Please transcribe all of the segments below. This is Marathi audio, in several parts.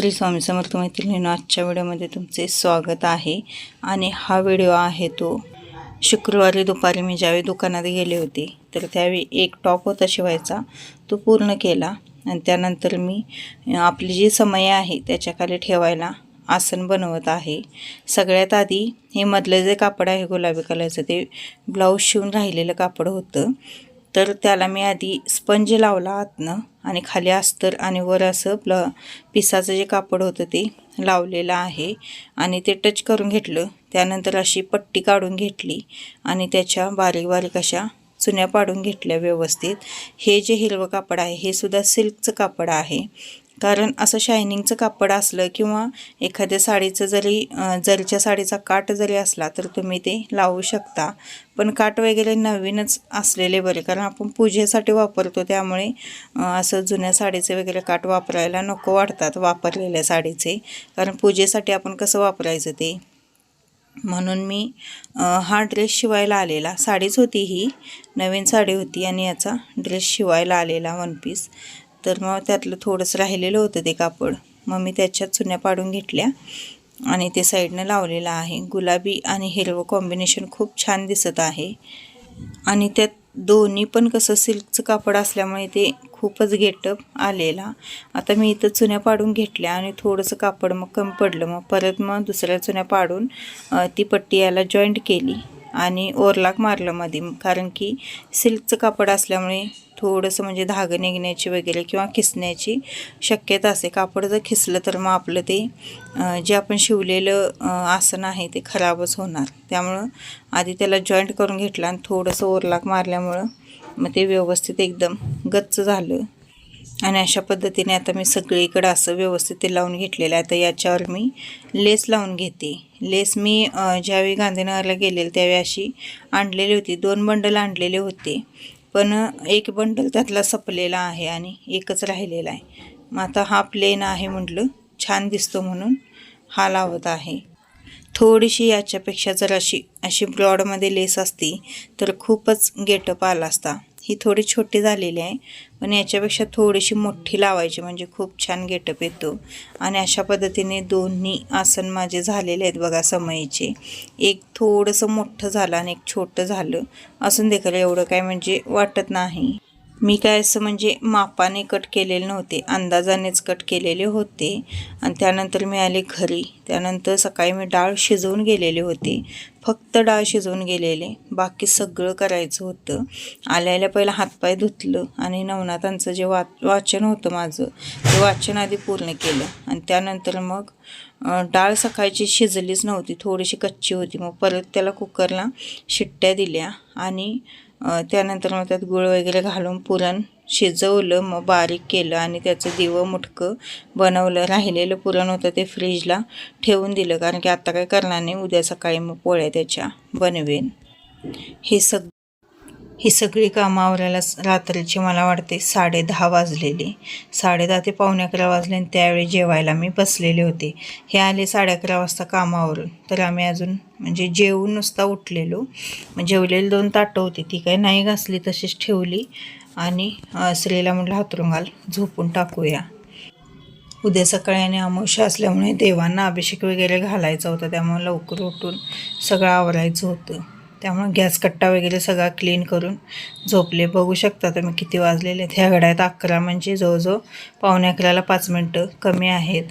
श्री स्वामी समर्थ मैत्रिणीनं आजच्या व्हिडिओमध्ये तुमचे स्वागत आहे. आणि हा व्हिडिओ आहे तो शुक्रवारी दुपारी मी ज्यावेळी दुकानात गेले होते तर त्यावेळी एक टॉप होता शिवायचा तो पूर्ण केला. आणि त्यानंतर मी आपली जी समय आहे त्याच्याखाली ठेवायला आसन बनवत आहे. सगळ्यात आधी हे मधलं जे कापड आहे गुलाबी कलरचं ते ब्लाऊज शिवून राहिलेलं कापड होतं. तर त्याला मी आधी स्पंज लावला आतनं आणि खाली अस्तर आणि वर असं प्ल पिसाचं जे कापड होतं ते लावलेलं आहे. आणि ते टच करून घेतलं. त्यानंतर अशी पट्टी काढून घेतली आणि त्याच्या बारीक बारीक अशा चुन्या पाडून घेतल्या व्यवस्थित. हे जे हिरवं कापड आहे हे सुद्धा सिल्कचं कापड आहे. कारण असं शायनिंगचं कापड असलं किंवा एखाद्या साडीचं जरी जरीच्या साडीचा काट जरी असला तर तुम्ही ते लावू शकता. पण काट वगैरे नवीनच असलेले बरे. कारण आपण पूजेसाठी वापरतो त्यामुळे असं जुन्या साडीचे वगैरे काट वापरायला नको वाटतात वापरलेल्या साडीचे. कारण पूजेसाठी आपण कसं वापरायचं ते? म्हणून मी हा ड्रेस शिवायला आलेला. साडीच होती ही. नवीन साडी होती आणि याचा ड्रेस शिवायला आलेला वन पीस तर मग त्यातलं थोडंसं राहिलेलं होतं ते कापड. मग मी त्याच्यात चुन्या पाडून घेतल्या आणि ते साईडनं लावलेलं आहे. गुलाबी आणि हिरवं कॉम्बिनेशन खूप छान दिसत आहे. आणि त्यात दोन्ही पण कसं सिल्कचं कापड असल्यामुळे ते खूपच गेटअप आलेला. आता मी इथं चुन्या पाडून घेतल्या आणि थोडंसं कापड मग कमी पडलं. मग परत मग दुसऱ्या चुन्या पाडून ती पट्टी याला जॉईंट केली. आणि ओरलाक मारलं मध्ये कारण की सिल्कचं कापड असल्यामुळे थोडंसं म्हणजे धागं निघण्याची वगैरे किंवा खिसण्याची शक्यता असते. कापड जर खिसलं तर मग आपलं ते जे आपण शिवलेलं आसन आहे ते खराबच होणार. त्यामुळं आधी त्याला जॉईंट करून घेतलं आणि थोडंसं ओरलाक मारल्यामुळं मग ते व्यवस्थित एकदम गच्च झालं. आणि अशा पद्धतीने आता मी सगळीकडं असं व्यवस्थित ते लावून घेतलेलं आहे. आता याच्यावर मी लेस लावून घेते. लेस मी ज्यावेळी गांधीनगरला गेलेली त्यावेळी अशी आणलेली होती. दोन बंडल आणलेले होते. पण एक बंडल त्यातला सपलेला आहे आणि एकच राहिलेला आहे. मग आता हा प्लेन आहे म्हटलं छान दिसतो म्हणून हा लावत आहे. थोडीशी याच्यापेक्षा जर अशी अशी ब्रॉडमध्ये लेस असती तर खूपच गेटअप आला असता. ही थोडी छोटी झालेली आहे. पण याच्यापेक्षा थोडीशी मोठी लावायची म्हणजे खूप छान गेटअप येतो. आणि अशा पद्धतीने दोन्ही आसन माझे झालेले आहेत बघा समयीचे एक थोडंसं मोठं झालं आणि एक छोटं झालं. असून देखील एवढं काय म्हणजे वाटत नाही. मी काय असं म्हणजे मापाने कट केलेले नव्हते अंदाजानेच कट केलेले होते. आणि त्यानंतर मी आले घरी. त्यानंतर सकाळी मी डाळ शिजवून गेलेले होते. फक्त डाळ शिजवून गेलेले. बाकी सगळं करायचं होतं. आल्याला पहिलं पहिला हातपाय धुतलं आणि नवनाथांचं जे वा वाचन होतं माझं ते वाचन आधी पूर्ण केलं. आणि त्यानंतर मग डाळ सकाळची शिजलीच नव्हती. थोडीशी कच्ची होती. मग परत त्याला कुकरला शिट्ट्या दिल्या आणि त्यानंतर मग त्यात गुळ वगैरे घालून पुरण शिजवलं मग बारीक केलं आणि त्याचं दिवं मुटकं बनवलं. राहिलेलं पुरण होतं ते फ्रीजला ठेवून दिलं कारण की आता काय करणार नाही उद्या सकाळी मग पोळ्या त्याच्या बनवेन. हे सग ही सगळी कामं आवरायला रात्रीची मला वाटते साडे दहा वाजलेली. साडे दहा ते पावणे अकरा वाजले आणि त्यावेळी जेवायला मी बसलेले होते. हे आले साडे अकरा वाजता कामावरून तर आम्ही अजून म्हणजे जेवून नुसता उठलेलो. जेवलेली दोन ताटं होती. ती काही नाही घासली तशीच ठेवली आणि स्त्रीला म्हटलं हातरून घाल झोपून टाकूया. उद्या सकाळी आणि अमावश्या असल्यामुळे देवांना अभिषेक वगैरे घालायचा होता. त्यामुळे लवकर उठून सगळं आवरायचं होतं. त्यामुळे गॅस कट्टा वगैरे सगळा क्लीन करून झोपले. बघू शकता तुम्ही किती वाजलेले आहेत. ह्या घड्यात अकरा म्हणजे जवळजवळ पावणे अकराला पाच मिनटं कमी आहेत.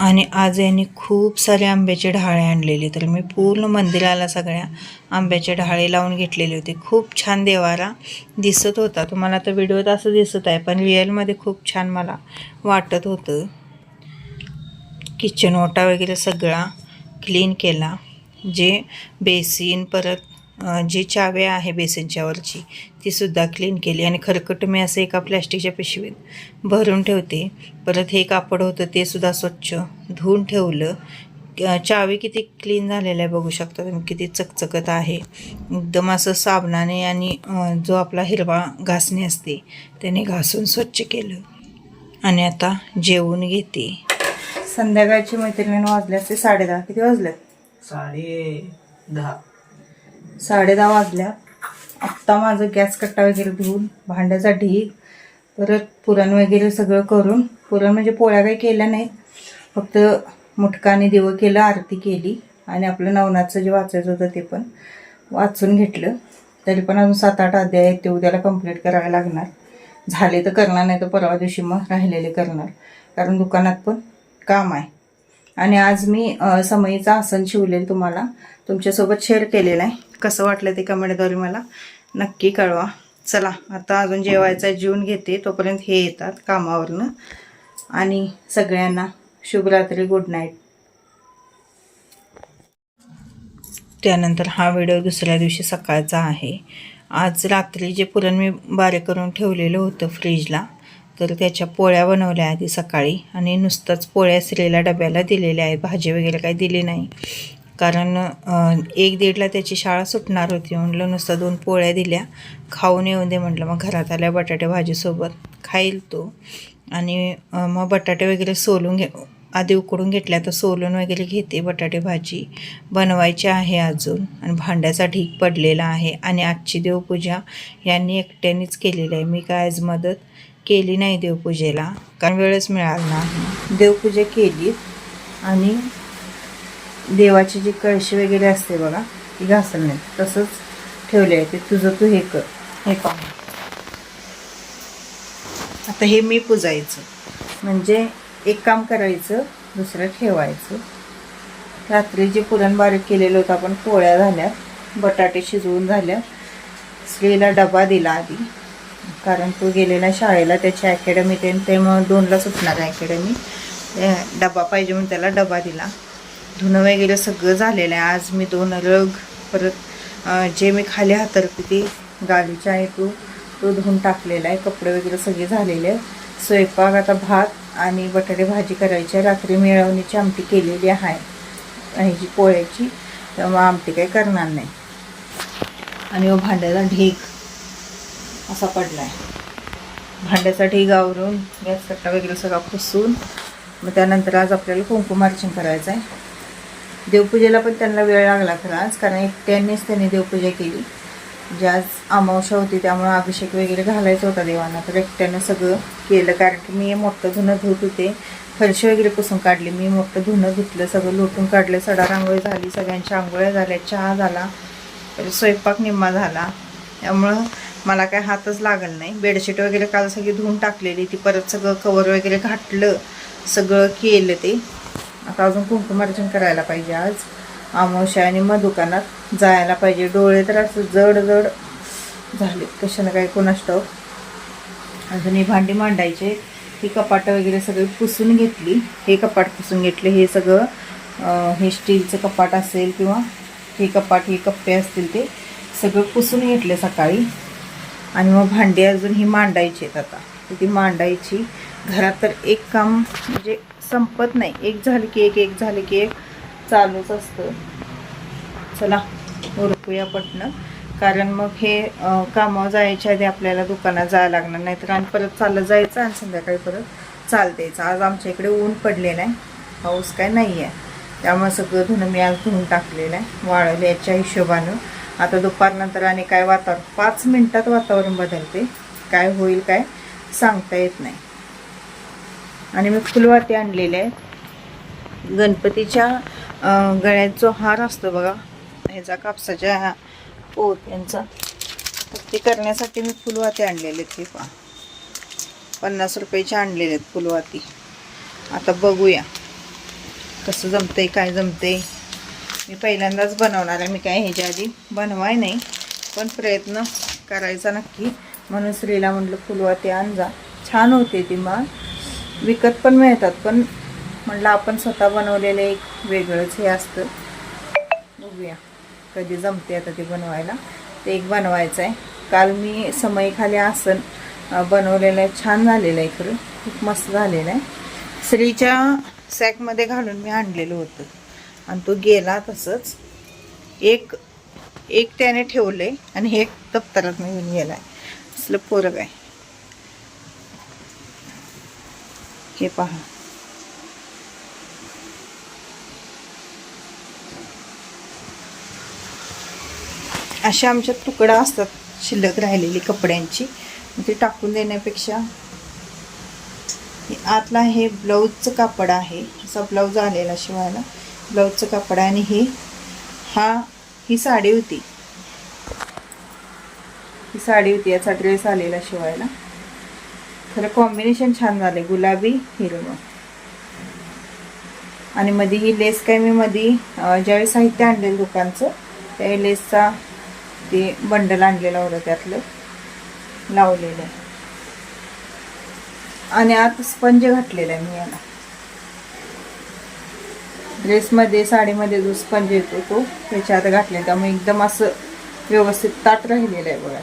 आणि आज यांनी खूप सारे आंब्याचे ढाळे आणलेले. तर मी पूर्ण मंदिराला सगळ्या आंब्याचे ढाळे लावून घेतलेले होते. खूप छान देवारा दिसत होता. तुम्हाला तर व्हिडिओत असं दिसत आहे पण रिअलमध्ये खूप छान मला वाटत होतं. किचन ओटा वगैरे सगळा क्लीन केला. जे बेसिन परत जी चावे आहे बेसिनच्यावरची ती सुद्धा क्लीन केली आणि खरकट मी असं एका प्लॅस्टिकच्या पिशवीत भरून ठेवते. परत हे कापड होतं ते सुद्धा स्वच्छ धुवून ठेवलं. अ, चावी किती क्लीन झालेलं आहे बघू शकता तुम्ही किती चकचकत आहे. एकदम असं साबणाने आणि जो आपला हिरवा घासणी असते त्याने घासून स्वच्छ केलं. आणि आता जेवून घेते. संध्याकाळची मैत्रिणी वाजले असते साडे दहा किती वाजले साडे दहा. साडे दहा वाजल्या. आत्ता माझं गॅस कट्टा वगैरे धुवून भांड्याचा ढीग परत पुरण वगैरे सगळं करून पुरण म्हणजे पोळ्या काही केल्या नाहीत. फक्त मुटकाने देवं केलं आरती केली आणि आपलं नवनाथचं जे वाचायचं होतं ते पण वाचून घेतलं. तरी पण अजून सात आठ अध्याय आहेत ते उद्याला कंप्लीट करावे लागणार. झाले तर करणार नाही तर परवा दिवशी मग राहिलेले करणार. कारण दुकानात पण काम आहे. आणि आज मी समयीचं आसन शिवलेलं तुम्हाला. तुमच्यासोबत शेअर केलेलं आहे. कसं वाटलं ते कमेंटद्वारे मला. नक्की कळवा. चला आता अजून जेवायचा जीवन घेते. तोपर्यंत हे येतात कामावरनं. आणि सगळ्यांना शुभरात्री गुड नाईट त्यानंतर हा व्हिडिओ दुसऱ्या दिवशी सकाळचा आहे. आज रात्री जे पुरण मी बारीक करून ठेवलेलं होतं फ्रीजला तर त्याच्या पोळ्या बनवल्या आधी सकाळी. आणि नुसतंच पोळ्या श्रीला डब्याला दिलेल्या आहेत. भाजी वगैरे काही दिली नाही. कारण एक दीडला त्याची शाळा सुटणार होती. म्हटलं नुसतं दोन पोळ्या दिल्या खाऊन येऊन दे म्हटलं मग घरात आल्या बटाटे भाजीसोबत. खाईल तो. आणि मग बटाटे वगैरे सोलून घे आधी उकडून घेतल्या तर सोलून वगैरे घेते बटाटे भाजी. बनवायची आहे अजून आणि भांड्याचा ढीक पडलेला आहे. आणि आजची देवपूजा यांनी एकट्यानेच केलेली आहे. मी काय आज मदत केली नाही देवपूजेला कारण वेळच मिळाला नाही. देवपूजा केली आणि देवाची जी कळशी वगैरे असते बघा ती घासल नाही. तसंच ठेवले आहे ते. तुझं तू हे कर. हे पाहू आता हे मी पुजायचं. म्हणजे एक काम करायचं दुसरं ठेवायचं. रात्री जे पुरण बारीक केलेलं होतं आपण पोळ्या झाल्या बटाटे शिजवून झाल्या. स्त्रीला डबा दिला आधी. कारण तो गेलेला शाळेला त्याची अकॅडमी ते त्यामुळं दोनला सुटणार आहे अकॅडमी डबा पाहिजे म्हणून त्याला डबा दिला. धुणं वगैरे सगळं झालेलं आहे. आज मी दोन रग परत जे मी खाली हातरते ते गालीचा आहे तो तो धुवून टाकलेला आहे. कपडे वगैरे सगळे झालेले आहेत. स्वयंपाक आता भात आणि बटाटे भाजी करायची आहे. रात्री मिळवण्याची आमटी केलेली आहे. ह्याची पोळ्याची. त्यामुळे आमटी काही करणार नाही. आणि व भांड्याचा ढीक असा पडला आहे भांड्याचा ढीग आवरून गॅस कट्टा वगैरे सगळा पुसून मग त्यानंतर आज आपल्याला कुंकुमार्चन करायचं आहे देवपूजेला पण त्यांना वेळ लागला खराच आज कारण एकट्यानेच त्यांनी देवपूजा केली. म्हणजे आज अमावस्या होती त्यामुळं अभिषेक वगैरे घालायचा होता देवांना तर एकट्यानं सगळं केलं. कारण की मी मोठं धुणं धुत होते फरशी वगैरे पुसून काढली. मी मोठं धुणं धुतलं सगळं लोटून काढलं. सडा रांगोळी झाली सगळ्यांच्या आंघोळ्या झाल्या चहा झाला स्वयंपाक निम्मा झाला. त्यामुळं मला काय हातच लागल नाही. बेडशीट वगैरे काल सगळी धुवून टाकलेली. ती परत सगळं कवर वगैरे घातलं सगळं केलं ते. आता अजून कुंकुमार्जन करायला पाहिजे आज. अमावश्या आणि मग दुकानात जायला पाहिजे. डोळे तर असं जड जड झाले. कशानं काय कोणास अजून ही भांडी मांडायचे. ही कपाटं वगैरे सगळी पुसून घेतली. हे कपाट पुसून घेतले. हे सगळं हे स्टीलचं कपाट असेल किंवा हे कपाट हे कप्पे असतील ते सगळं पुसून घेतले सकाळी. आणि मग भांडी अजून ही मांडायची आहेत आता. तर ती मांडायची. घरात तर एक काम म्हणजे संपत नाही. एक झालं की एक एक झाली की एक चालूच असतं. चला उरपूया पटणं कारण मग हे कामं कामावर जायच्या आधी आपल्याला दुकानात जायला लागणार नाही. तर आणि परत चाललं जायचं आणि संध्याकाळी परत चाल द्यायचं आज आमच्या इकडे ऊन पडलेलं आहे. पाऊस काय नाही आहे. त्यामुळे सगळं धुणं मी आज धुवून टाकलेलं आहे. वाळवलं याच्या हिशोबानं. आता दुपारनंतर आणि काय वातावरण? पाच मिनटात वातावरण बदलते काय होईल काय सांगता येत नाही. आणि मी फुलवाती आणलेले आहेत. गणपतीच्या अं, गळ्यात जो हार असतो बघा ह्याचा कापसाच्या पोत्यांचा ते करण्यासाठी मी फुलवाती आणलेले आहेत ते पहा. पन्नास रुपयाचे आणलेले आहेत फुलवाती. आता बघूया कसं जमतंय काय जमतंय. मी पहिल्यांदाच बनवणार आहे. मी काय ह्याच्या आधी बनवाय नाही पण प्रयत्न करायचा नक्की. म्हणून श्रीला म्हटलं फुलवाती आण जा. छान होते ती मग विकत पण मिळतात पण म्हटलं आपण स्वतः बनवलेलं एक वेगळंच हे असतं. बघूया कधी जमते आता ते बनवायला. ते एक बनवायचं आहे काल मी समयखाली आसन बनवलेलं आहे. छान झालेलं आहे खरं. खूप मस्त झालेलं आहे. स्त्रीच्या सॅकमध्ये घालून मी आणलेलं होतं. आणि तो गेला तसंच. एक एक त्याने आहे आणि हे एक दप्तरात घेऊन गेला आहे असलं पोरग आहे. हे पहा. अशा आमच्या तुकडा असतात शिल्लक राहिलेली कपड्यांची. ते टाकून देण्यापेक्षा आतला हे ब्लाऊजचं कापड आहे. असा ब्लाऊज आलेला शिवायला. ब्लाऊजचं कापड आणि हे हा ही साडी होती. ही साडी होती याचा ड्रेस आलेला शिवायला. खरं कॉम्बिनेशन छान झाले गुलाबी हिरवं. आणि मध्ये ही लेस काय मी मध्ये ज्यावेळी साहित्य आणलेलं दुकानचं त्यावेळी लेसचा ते बंडल आणलेलं होतं त्यातलं. लावलेलं. आहे आणि आत स्पंज घातलेला आहे मी याला. ड्रेसमध्ये साडीमध्ये जो स्पंज येतो तो त्याच्या आत घातले त्यामुळे एकदम असं व्यवस्थित ताट राहिलेलं आहे बघा.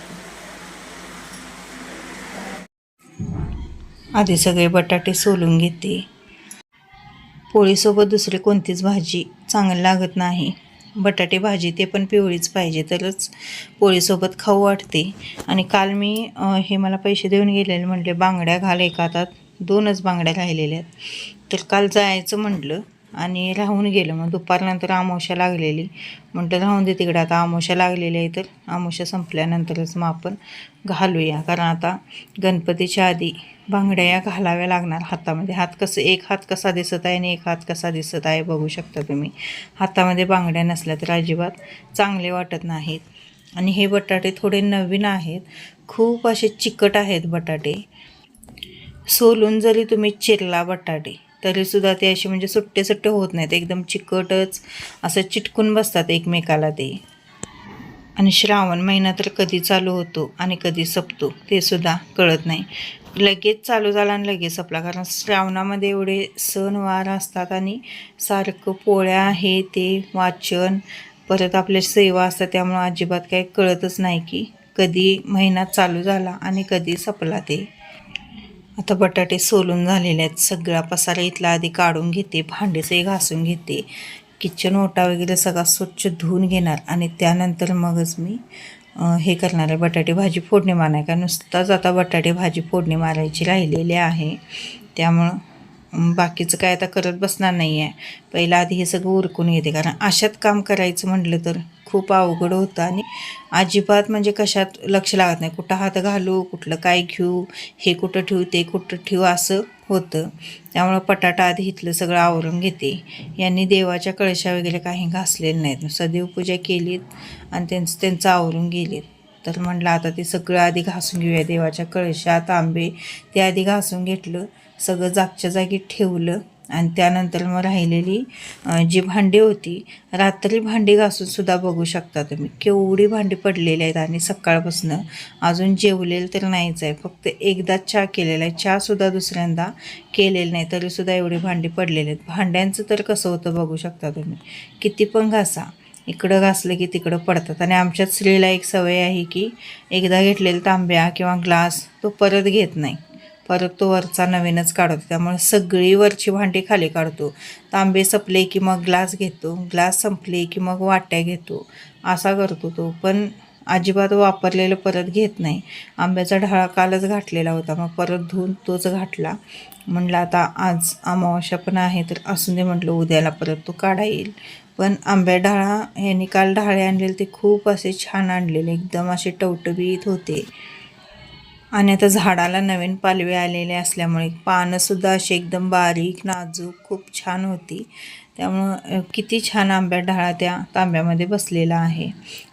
आधी सगळे बटाटे सोलून घेते. पोळीसोबत दुसरी कोणतीच भाजी चांगली लागत नाही. बटाटे भाजी ते पण पिवळीच पाहिजे तरच पोळीसोबत खाऊ वाटते. आणि काल मी हे मला पैसे देऊन गेलेले म्हटले बांगड्या घाल एका हातात. दोनच बांगड्या राहिलेल्या आहेत. तर काल जायचं म्हटलं आणि राहून गेलं. मग दुपारनंतर आमोशा लागलेली. म्हटलं राहून दे तिकडे आता आमोशा लागलेली आहे तर आमोशा संपल्यानंतरच मग आपण घालूया. कारण आता गणपतीच्या आधी बांगड्या या घालाव्या लागणार हातामध्ये. हात कसं एक हात कसा दिसत आहे आणि एक हात कसा दिसत आहे बघू शकता तुम्ही. हातामध्ये बांगड्या नसल्या तर अजिबात चांगले वाटत नाहीत. आणि हे बटाटे थोडे नवीन आहेत. खूप असे चिकट आहेत बटाटे. सोलून जरी तुम्ही चिरला बटाटे तरीसुद्धा ते असे म्हणजे सुट्टे सुट्टे होत नाहीत. एकदम चिकटच असं चिटकून बसतात एकमेकाला ते. आणि श्रावण महिना तर कधी चालू होतो आणि कधी संपतो ते सुद्धा कळत नाही. लगेच चालू झाला आणि लगेच संपला. कारण श्रावणामध्ये एवढे सणवार असतात आणि सारखं पोळ्या हे ते वाचन परत आपल्या सेवा असतात त्यामुळं अजिबात काही कळतच नाही की कधी महिना चालू झाला आणि कधी संपला ते. आता बटाटे सोलून झालेले आहेत. सगळा पसारा इथला आधी काढून घेते भांडेचंही घासून घेते. किचन ओटा वगैरे सगळा स्वच्छ धुवून घेणार आणि त्यानंतर मगच मी हे करणार आहे बटाटे भाजी फोडणी मारणार कारण नुसताच आता बटाटे भाजी फोडणी मारायची राहिलेली आहे. त्यामुळं बाकीचं काय आता करत बसणार नाही आहे पहिलं आधी हे सगळं उरकून घेते कारण अशात काम करायचं म्हटलं तर खूप अवघड होतं आणि अजिबात म्हणजे कशात लक्ष लागत नाही. कुठं हात घालू कुठलं काय घेऊ हे कुठं ठेवू ते कुठं ठेवू असं होतं. त्यामुळं पटाटा आधी इथलं सगळं आवरून घेते. यांनी देवाच्या कळशा वगैरे काही घासलेले नाहीत. सदैव पूजा केलीत आणि त्यांचं त्यांचं आवरून गेलीत. तर म्हटलं आता ते सगळं आधी घासून घेऊया देवाच्या कळशा तांबे ते आधी घासून घेतलं. सगळं जागच्या जागी ठेवलं आणि त्यानंतर मग राहिलेली जी भांडी होती रात्री भांडी घासूनसुद्धा बघू शकता तुम्ही. केवढी भांडी पडलेली आहेत आणि सकाळपासून अजून जेवलेलं तर नाहीच आहे. फक्त एकदाच चहा केलेला आहे. चहासुद्धा दुसऱ्यांदा केलेलं नाही तरीसुद्धा एवढी भांडी पडलेली आहेत. भांड्यांचं तर कसं होतं बघू शकता तुम्ही. किती पण घासा. इकडं घासलं की तिकडं पडतात. आणि आमच्यात स्त्रीला एक सवय आहे की एकदा घेतलेलं तांब्या किंवा ग्लास तो परत घेत नाही. परत तो वरचा नवीनच काढतो. त्यामुळे सगळी वरची भांडी खाली काढतो. तांबे संपले की मग ग्लास घेतो. ग्लास संपले की मग वाट्या घेतो. असा करतो तो. पण अजिबात वापरलेलं परत घेत नाही. आंब्याचा ढाळा कालच घातलेला होता. मग परत धुवून तोच घातला. म्हणलं आता आज अमावस्या पण आहे तर असून दे म्हटलं. उद्याला परत तो काढा येईल. पण आंब्या ढाळा ह्यांनी काल ढाळे आणलेले ते खूप असे छान आणलेले. एकदम असे टवटबीत होते. आणि आता झाडाला नवीन पालवी आलेले असल्यामुळे पानंसुद्धा अशी एकदम बारीक नाजूक खूप छान होती. त्यामुळं किती छान आंब्या ढाळा त्या तांब्यामध्ये बसलेला आहे.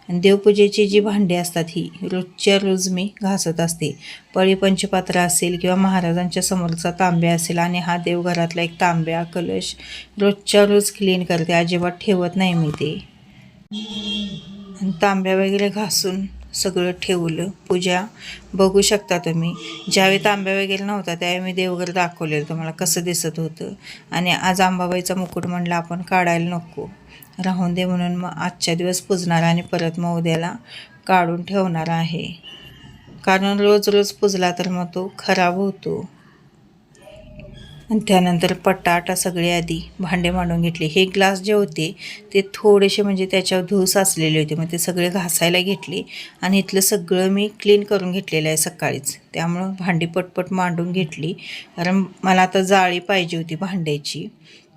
आणि देवपूजेची जी भांडी असतात ही रोजच्या रोज मी घासत असते. पळी पंचपात्र असेल किंवा महाराजांच्या समोरचा तांब्या असेल आणि हा देवघरातला एक तांब्या कलश रोजच्या रोज क्लीन करते अजिबात ठेवत नाही मी ते. तांब्या वगैरे घासून सगळं ठेवलं. पूजा बघू शकता तुम्ही. ज्यावेळी तांब्या वगैरे नव्हता त्यावेळी मी देवघर दाखवलेलं तुम्हाला कसं दिसत होतं. आणि आज आंबाबाईचा मुकुट म्हणलं आपण काढायला नको. राहून दे म्हणून मग आजच्या दिवस पुजणार आणि परत मग उद्याला काढून ठेवणार आहे. कारण रोज रोज पुजला तर मग तो खराब होतो. आणि त्यानंतर पटाटा सगळे आधी भांडे मांडून घेतले. हे ग्लास जे होते ते थोडेसे म्हणजे त्याच्यावर धूळ साचलेले होते. मग ते सगळे घासायला घेतले आणि इथलं सगळं मी क्लीन करून घेतलेलं आहे सकाळीच. त्यामुळं भांडी पटपट मांडून घेतली. कारण मला आता जाळी पाहिजे होती भांड्याची.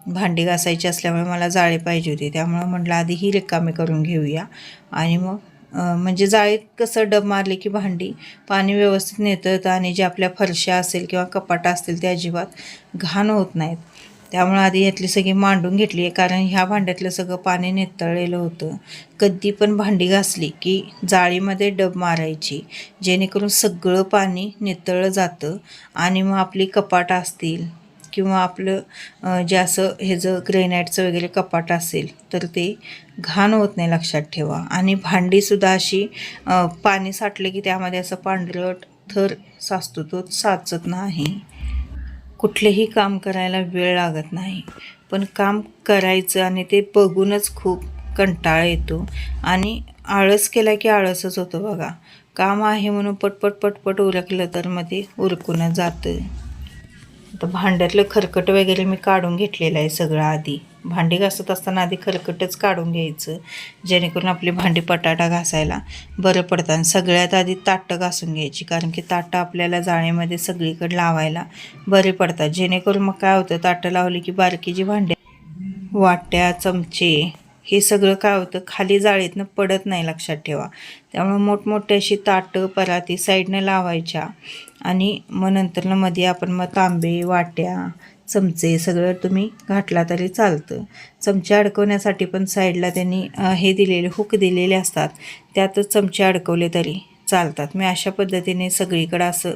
भांडी घासायची असल्यामुळे मला जाळी पाहिजे होती. त्यामुळं म्हटलं आधी ही रिकामी करून घेऊया. आणि मग म्हणजे जाळीत कसं डब मारले की भांडी पाणी व्यवस्थित नेतं आणि जे आपल्या फरशा असेल किंवा कपाटा असतील ते अजिबात घाण होत नाहीत. त्यामुळे आधी यातली सगळी मांडून घेतली आहे कारण ह्या भांड्यातलं सगळं पाणी नितळलेलं होतं. कधी पण भांडी घासली की जाळीमध्ये डब मारायची जेणेकरून सगळं पाणी नितळलं जातं आणि मग आपली कपाट असतील किंवा आपलं जे असं हे जर ग्रेनाईटचं वगैरे कपाट असेल तर ते घाण होत नाही लक्षात ठेवा. आणि भांडीसुद्धा अशी पाणी साठलं की त्यामध्ये असं पांढरट थर साचतो तो साचत नाही. कुठलेही काम करायला वेळ लागत नाही. पण काम करायचं आणि ते बघूनच खूप कंटाळा येतो. आणि आळस केला की आळसच होतो बघा. काम आहे म्हणून पटपट पटपट उरकलं तर मग ते उरकूनच जातं. तर भांड्यातलं खरकट वगैरे मी काढून घेतलेलं आहे सगळं आधी. भांडी घासत असताना आधी खरकटच काढून घ्यायचं जेणेकरून आपली भांडी पटाटा घासायला बरं पडतं आणि सगळ्यात आधी ताटं घासून घ्यायची कारण की ताटं आपल्याला जाळीमध्ये सगळीकडे लावायला बरे पडतात. जेणेकरून मग काय होतं ताटं लावली की बारकी जी भांडी वाट्या चमचे हे सगळं काय होतं खाली जाळीतनं पडत नाही लक्षात ठेवा. त्यामुळे मोठमोठे अशी ताटं पराती साईडनं लावायच्या. आणि मग नंतरनं मध्ये आपण मग तांबे वाट्या चमचे सगळं तुम्ही घातला तरी चालतं. चमचे अडकवण्यासाठी पण साईडला त्यांनी हे दिलेले हुक दिलेले असतात. त्यातच चमचे अडकवले तरी चालतात. मी अशा पद्धतीने सगळीकडं असं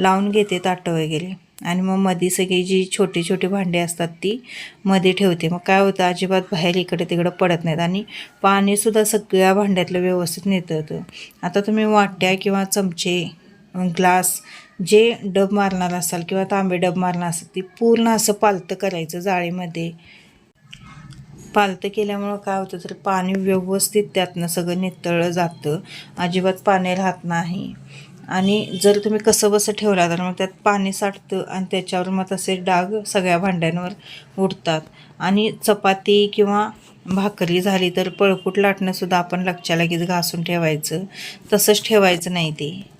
लावून घेते ताटं वगैरे. आणि मग मध्ये सगळी जी छोटी छोटी भांडी असतात ती मध्ये ठेवते. मग काय होतं अजिबात बाहेर इकडे तिकडं पडत नाहीत आणि पाणीसुद्धा सगळ्या भांड्यातलं व्यवस्थित नेतं होतं. आता तुम्ही वाट्या किंवा चमचे ग्लास जे डब मारणार असाल किंवा तांबे डब मारणार असाल ती पूर्ण असं पालतं करायचं जाळीमध्ये. पालतं केल्यामुळं काय होतं तर पाणी व्यवस्थित त्यातनं सगळं नितळलं जातं. अजिबात पाणी राहत नाही. आणि जर तुम्ही कसं बसं ठेवला तर मग त्यात पाणी साठतं आणि त्याच्यावर मग तसे डाग सगळ्या भांड्यांवर उडतात. आणि चपाती किंवा भाकरी झाली तर पळपूट लाटणंसुद्धा आपण लक्षात लगेच घासून ठेवायचं. तसंच ठेवायचं नाही ते.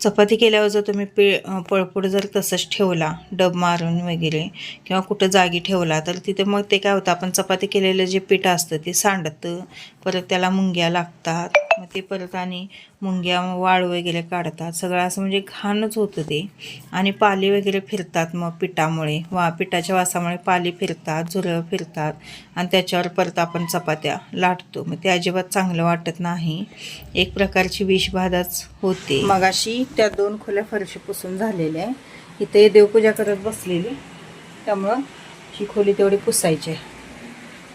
चपाती केल्यावर जर तुम्ही पे पळपूड जर तसंच ठेवला डब मारून वगैरे किंवा कुठं जागी ठेवला तर तिथे मग ते काय होतं आपण चपाती केलेलं जे पीठ असतं ते सांडतं परत त्याला मुंग्या लागतात. मग ते परत आणि मुंग्या वाळ वगैरे काढतात. सगळं असं म्हणजे घाणच होतं ते. आणि पाली वगैरे फिरतात मग पिठामुळे. वा पिठाच्या वासामुळे पाली फिरतात झुरळ फिरतात. आणि त्याच्यावर परत आपण चपात्या लाटतो. मग ते अजिबात चांगलं वाटत नाही. एक प्रकारची विषबाधाच होते. मगाशी त्या दोन खोल्या फरशी पुसून झालेल्या आहे. इथे देवपूजा करत बसलेली. त्यामुळं ही खोली तेवढी पुसायची आहे.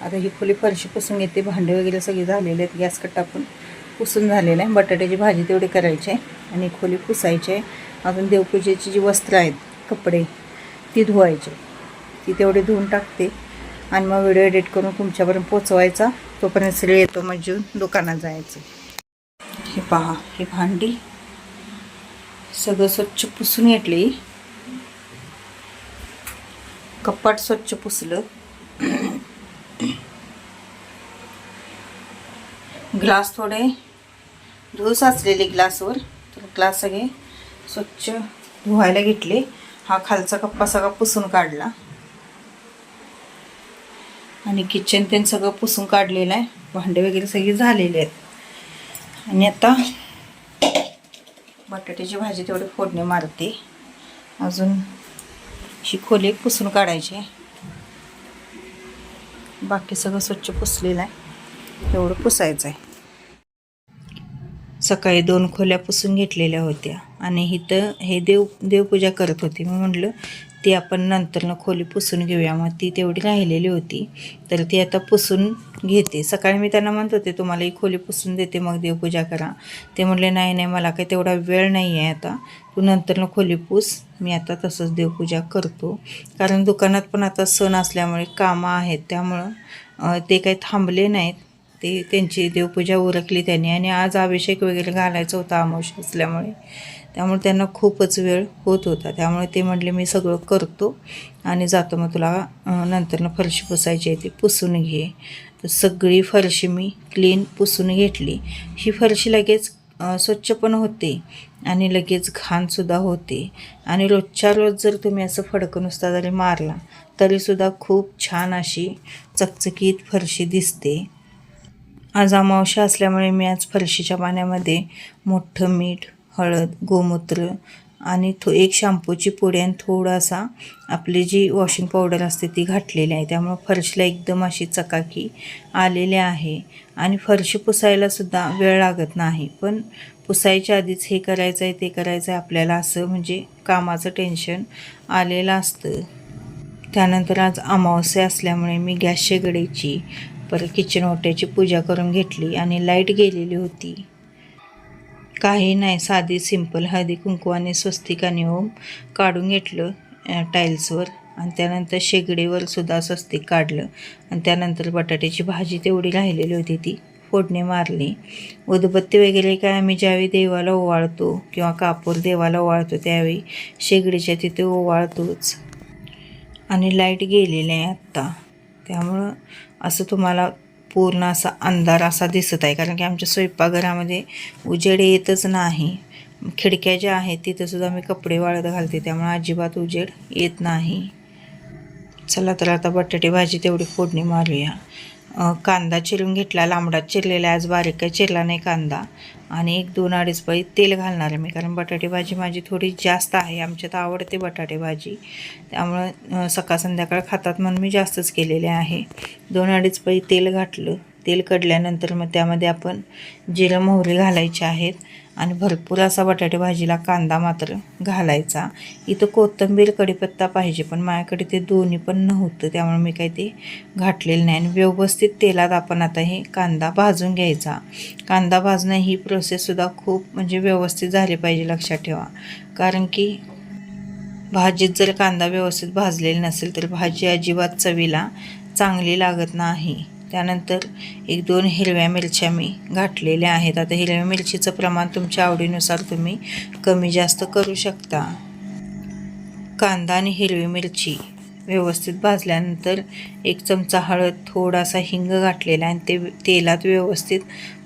आता ही खोली फरशी पुसून घेते भांडे वगैरे सगळे झालेले आहेत. गॅस कट पण पुसून झालेलं आहे. बटाट्याची भाजी तेवढी करायची आहे आणि खोली पुसायची आहे. अजून देवपूजेची जी वस्त्र आहेत कपडे ती धुवायची ती तेवढी धुवून टाकते आणि मग व्हिडिओ एडिट करून तुमच्यापर्यंत पोचवायचा तोपर्यंत सगळे येतो मग जेवून दुकानात जायचं. हे पहा हे भांडी. सगळं स्वच्छ पुसून घेतली. कपाट स्वच्छ पुसलं. ग्लास थोडे धूळ साचलेले ग्लासवर. तर ग्लास सगळे स्वच्छ धुवायला घेतले. हा खालचा कप्पा सगळा पुसून काढला. आणि किचन तेन सगळं पुसून काढलेलं आहे. भांडे वगैरे सगळे झालेले आहेत. आणि आता बटाट्याची भाजी तेवढी फोडणी मारते. अजून ही खोली पुसून काढायची बाकी सगळं स्वच्छ पुसलेलं आहे. एवढं पुसायचं आहे सकाळी दोन खोल्या पुसून घेतलेल्या होत्या. आणि इथं हे देव देवपूजा करत होती. मी म्हटलं ती आपण नंतरनं खोली पुसून घेऊया. मग ती तेवढी राहिलेली होती. तर ती आता पुसून घेते. सकाळी मी त्यांना म्हणत होते तुम्हाला ही खोली पुसून देते मग देवपूजा करा. ते म्हटले नाही नाही मला काही तेवढा वेळ नाही आहे आता. तू नंतरनं खोली पूस. मी आता तसंच देवपूजा करतो. कारण दुकानात पण आता सण असल्यामुळे कामं आहेत. त्यामुळं ते काही थांबले नाहीत. ते त्यांची देवपूजा उरकली त्यांनी आणि आज अभिषेक वगैरे घालायचा होता आमोश असल्यामुळे. त्यामुळे त्यांना खूपच वेळ होत होता. त्यामुळे ते म्हटले मी सगळं करतो आणि जातो. मग तुला नंतरनं फरशी पुसायची आहे ती पुसून घे. तर सगळी फरशी मी क्लीन पुसून घेतली. ही फरशी लगेच स्वच्छ पण होते आणि लगेच घाणसुद्धा होते. आणि रोजच्या रोज जर तुम्ही असं फडकं नुसता जरी मारला तरीसुद्धा खूप छान अशी चकचकीत फरशी दिसते. आज अमावस्या असल्यामुळे मी आज फरशीच्या पाण्यामध्ये मोठं मीठ हळद गोमूत्र आणि थो एक शॅम्पूची पुडी आणि थोडासा आपली जी वॉशिंग पावडर असते ती घातलेली आहे. त्यामुळं फरशीला एकदम अशी चकाकी आलेली आहे आणि फरशी पुसायलासुद्धा वेळ लागत नाही. पण पुसायच्या आधीच हे करायचं आहे ते करायचं आहे आपल्याला असं म्हणजे कामाचं टेन्शन आलेलं असतं. त्यानंतर आज अमावस्या असल्यामुळे मी गॅस शेगडीची परत किचन ओट्याची पूजा करून घेतली आणि लाइट गेलेली होती. काही नाही साधी सिंपल हळदी कुंकू आणि स्वस्तिक आणि ओम काढून घेतलं टाईल्सवर आणि त्यानंतर शेगडीवर सुद्धा स्वस्तिक काढलं. आणि त्यानंतर बटाट्याची भाजी तेवढी राहिलेली होती ती. फोडणी मारली. उदबत्ती वगैरे काय आम्ही ज्यावेळी देवाला ओवाळतो किंवा कापूर देवाला ओवाळतो त्यावेळी शेगडीच्या तिथे ओवाळतोच. आणि लाइट गेलेली आहे आत्ता. त्यामुळं असं तुम्हाला पूर्ण असा अंधार असा दिसत आहे. कारण की आमच्या स्वयंपाकघरामध्ये उजेड येतच नाही. खिडक्या ज्या आहेत तिथंसुद्धा मी कपडे वाळत घालते. त्यामुळे अजिबात उजेड येत नाही. चला तर आता बटाटे भाजी तेवढी फोडणी मारूया. कांदा चिरून घेतला लांबडाच चिरलेला आज बारीक काही चिरला नाही कांदा. आणि एक दोन अडीच पळी तेल घालणार आहे मी कारण बटाटे भाजी माझी थोडी जास्त आहे आमच्यात आवडते बटाटे भाजी. त्यामुळं सकाळ संध्याकाळ खातात म्हणून मी जास्तच केलेले आहे. दोन अडीच पळी तेल घातलं तेल कडल्यानंतर मग त्यामध्ये आपण जिरं मोहरी घालायचे आहेत. आणि भरपूर असा बटाटे भाजीला कांदा मात्र घालायचा. इथं कोथिंबीर कढीपत्ता पाहिजे पण माझ्याकडे ते दोन्ही पण नव्हतं त्यामुळे मी काही ते घातलेलं नाही. आणि व्यवस्थित तेलात आपण आता हे कांदा भाजून घ्यायचा. कांदा भाजणं ही प्रोसेससुद्धा खूप म्हणजे व्यवस्थित झाली पाहिजे लक्षात ठेवा. कारण की भाजीत जर कांदा व्यवस्थित भाजलेला नसेल तर भाजी अजिबात चवीला चांगली लागत नाही. त्यानंतर एक दोन हिरव्या मिरच्या मी घातलेल्या आहेत. आता हिरव्या मिरचीचं प्रमाण तुमच्या आवडीनुसार तुम्ही कमी जास्त करू शकता. कांदा आणि हिरवी मिरची व्यवस्थित भाजल्यानंतर एक चमचा हळद थोडासा हिंग घातलेला आणि ते तेलात व्यवस्थित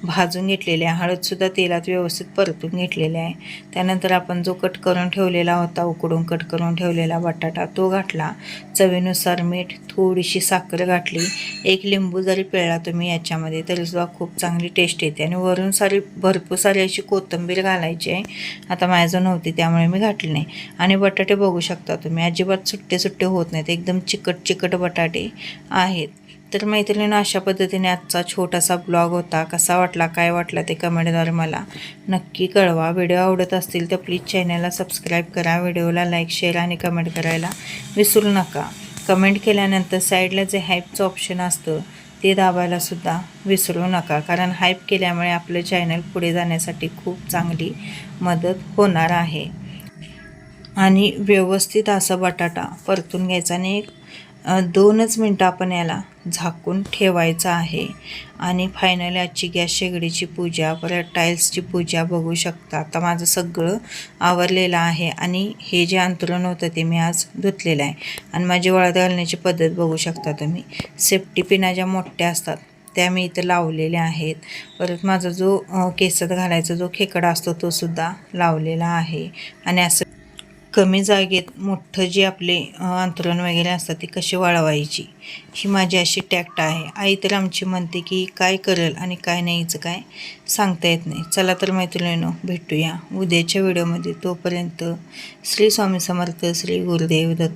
भाजून घेतलेले आहे. हळदसुद्धा तेलात व्यवस्थित परतून घेतलेले आहे. त्यानंतर आपण जो कट करून ठेवलेला होता उकडून कट करून ठेवलेला बटाटा तो घातला. चवीनुसार मीठ थोडीशी साखर घातली. एक लिंबू जरी पिळला तुम्ही याच्यामध्ये तरीसुद्धा खूप चांगली टेस्ट येते. आणि वरून सारी भरपूर सारी अशी कोथिंबीर घालायची आहे. आता माझं नव्हती त्यामुळे मी घातली नाही. आणि बटाटे बघू शकता तुम्ही अजिबात सुट्टे सुट्टे होत नाहीत. एकदम चिकट चिकट बटाटे आहेत. तर मैत्रिणीनं अशा पद्धतीने आजचा छोटासा ब्लॉग होता. कसा वाटला काय वाटला ते कमेंटद्वारे मला नक्की कळवा. व्हिडिओ आवडत असतील तर प्लीज चॅनलला सबस्क्राईब करा. व्हिडिओला लाईक शेअर आणि कमेंट करायला विसरू नका. कमेंट केल्यानंतर साईडला जे हाईपचं ऑप्शन असतं ते दाबायलासुद्धा विसरू नका. कारण हाईप केल्यामुळे आपलं चॅनल पुढे जाण्यासाठी खूप चांगली मदत होणार आहे. आणि व्यवस्थित असा बटाटा परतून घ्यायचा आणि एक दोनच मिनटं आपण याला झाकून ठेवायचं आहे. आणि फायनली आजची गॅस शेगडीची पूजा परत टाईल्सची पूजा बघू शकता. आता माझं सगळं आवरलेलं आहे आणि हे जे अंतरण होतं ते मी आज धुतलेलं आहे. आणि माझी वळत घालण्याची पद्धत बघू शकता तुम्ही. सेफ्टी पिना ज्या मोठ्या असतात त्या मी इथं लावलेल्या आहेत. परत माझा जो केसात घालायचा जो खेकडा असतो तो सुद्धा लावलेला आहे. आणि असं कमी जागेत मोठं जे आपले अंतरण वगैरे असतात ते कसे वाळवायची ही माझी अशी टॅक्ट आहे. आई तर आमची म्हणते की काय करेल आणि काय नाहीचं काय सांगता येत नाही. चला तर मैत्रिणीनो भेटूया उद्याच्या व्हिडिओमध्ये. तोपर्यंत श्री स्वामी समर्थ श्री गुरुदेव दत्त.